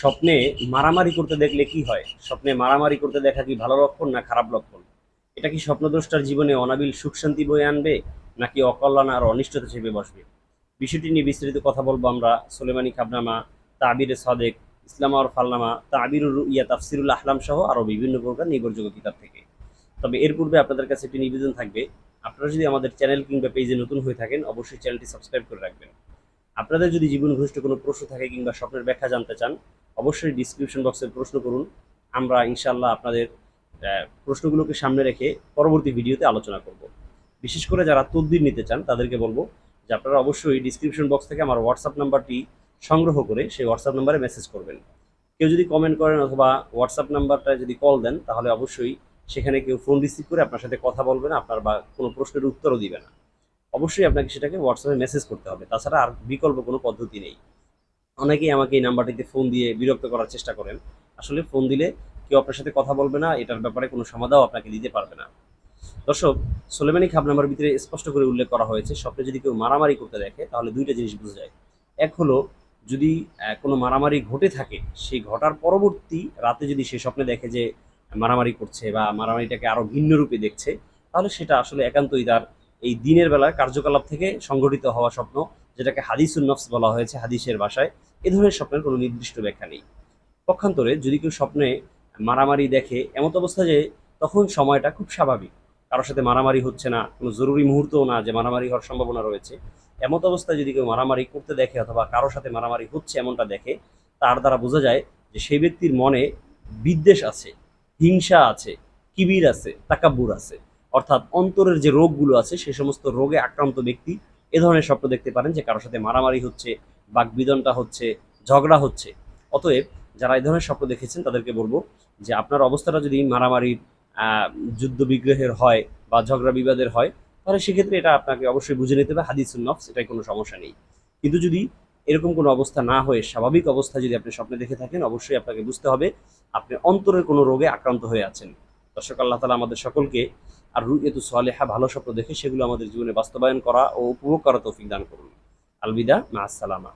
স্বপ্নে মারামারি করতে দেখলে কি হয়? স্বপ্নে মারামারি করতে দেখা কি ভালো লক্ষণ না খারাপ লক্ষণ? এটা কি স্বপ্নদ্রষ্টার জীবনে অনাবিল সুখ শান্তি বয়ে আনবে, নাকি অকল্যাণ আর অনিষ্টতা চেপে বসবে? বিষয়টি নিয়ে বিস্তারিত কথা বলব আমরা সোলেমানি খাবনামা, তাবিরে সাদেক, ইসলাম আর ফালনামা, তাবিরুর ইয়া তাফসিরুল আহলাম সহ আরও বিভিন্ন প্রকার নির্ভরযোগ্য কিতাব থেকে। তবে এর পূর্বে আপনাদের কাছে একটি নিবেদন থাকবে। আপনারা যদি আমাদের চ্যানেল কিংবা পেজে নতুন হয়ে থাকেন, অবশ্যই চ্যানেলটি সাবস্ক্রাইব করে রাখবেন। আপনাদের যদি জীবন ঘনিষ্ঠ কোনো প্রশ্ন থাকে কিংবা স্বপ্নের ব্যাখ্যা জানতে চান, অবশ্যই ডিসক্রিপশন বক্সে প্রশ্ন করুন। আমরা ইনশাল্লাহ আপনাদের প্রশ্নগুলোকে সামনে রেখে পরবর্তী ভিডিওতে আলোচনা করব। বিশেষ করে যারা তদবির নিতে চান, তাদেরকে বলব যে আপনারা অবশ্যই ডিসক্রিপশন বক্স থেকে আমার হোয়াটসঅ্যাপ নাম্বারটি সংগ্রহ করে সেই হোয়াটসঅ্যাপ নাম্বারে মেসেজ করবেন। কেউ যদি কমেন্ট করেন অথবা হোয়াটসঅ্যাপ নাম্বারটা যদি কল দেন, তাহলে অবশ্যই সেখানে কেউ ফোন রিসিভ করে আপনার সাথে কথা বলবে না, আপনার বা কোনো প্রশ্নের উত্তরও দিবে না। অবশ্যই আপনাকে সেটাকে হোয়াটসঅ্যাপে মেসেজ করতে হবে। তাছাড়া আর বিকল্প কোনো পদ্ধতি নেই। অনেকেই আমাকে এই নাম্বারটিতে ফোন দিয়ে বিরক্ত করার চেষ্টা করেন। আসলে ফোন দিলে কেউ আপনার সাথে কথা বলবে না, এটার ব্যাপারে কোনো সমাধাও আপনাকে দিতে পারবে না। দর্শক, সোলেমানি খাবনামার ভিতরে স্পষ্ট করে উল্লেখ করা হয়েছে, স্বপ্নে যদি কেউ মারামারি করতে দেখে, তাহলে দুইটা জিনিস বোঝা যায়। এক হলো, যদি কোনো মারামারি ঘটে থাকে, সেই ঘটার পরবর্তী রাতে যদি সে স্বপ্নে দেখে যে মারামারি করছে বা মারামারিটাকে আরও ভিন্ন রূপে দেখছে, তাহলে সেটা আসলে একান্তই তার এই দিনের বেলা কার্যকলাপ থেকে সংঘটিত হওয়া স্বপ্ন, যেটাকে হাদিসুন নফস বলা হয়েছে হাদিসের ভাষায়, এ ধরনের স্বপ্নের কোনো নির্দিষ্ট ব্যাখ্যা নেই। পক্ষান্তরে যদি কেউ স্বপ্নে মারামারি দেখে, এমত অবস্থা যে তখন সময়টা খুব স্বাভাবিক। কারোর সাথে মারামারি হচ্ছে না, কোনো জরুরি মুহূর্তও না যে মারামারি হওয়ার সম্ভাবনা রয়েছে। এমত অবস্থায় যদি কেউ মারামারি করতে দেখে অথবা কারোর সাথে মারামারি হচ্ছে এমনটা দেখে, তার দ্বারা বোঝা যায় যে সেই ব্যক্তির মনে বিদ্বেষ আছে, হিংসা আছে, কিবির আছে, তাকাব্বুর আছে। অর্থাৎ অন্তরের যে রোগগুলো আছে, সে সমস্ত রোগে আক্রান্ত ব্যক্তি এ ধরনের স্বপ্ন দেখতে পারেন যে কারোর সাথে মারামারি হচ্ছে বাকবিদনটা হচ্ছে, ঝগড়া হচ্ছে। অতএব যারা এই ধরনের স্বপ্ন দেখেছেন, তাদেরকে বলব যে আপনার অবস্থাটা যদি মারামারির যুদ্ধ বিগ্রহের হয় বা ঝগড়া বিবাদের হয়, তাহলে সেক্ষেত্রে এটা আপনাকে অবশ্যই বুঝে নিতে হবে। হাদিসুন নফস, এটাই কোনো সমস্যা নেই। কিন্তু যদি এরকম কোনো অবস্থা না হয়ে, স্বাভাবিক অবস্থা যদি আপনি স্বপ্নে দেখে থাকেন, অবশ্যই আপনাকে বুঝতে হবে, আপনি অন্তরের কোনো রোগে আক্রান্ত হয়ে আছেন। দর্শক, আল্লাহ তালা আমাদের সকলকে আর রু এত সালেহা ভালো স্বপ্ন দেখে সেগুলো আমাদের জীবনে বাস্তবায়ন করা ও উপভোগ করা তৌফিক দান করুন। আলবিদা মা আসসালামা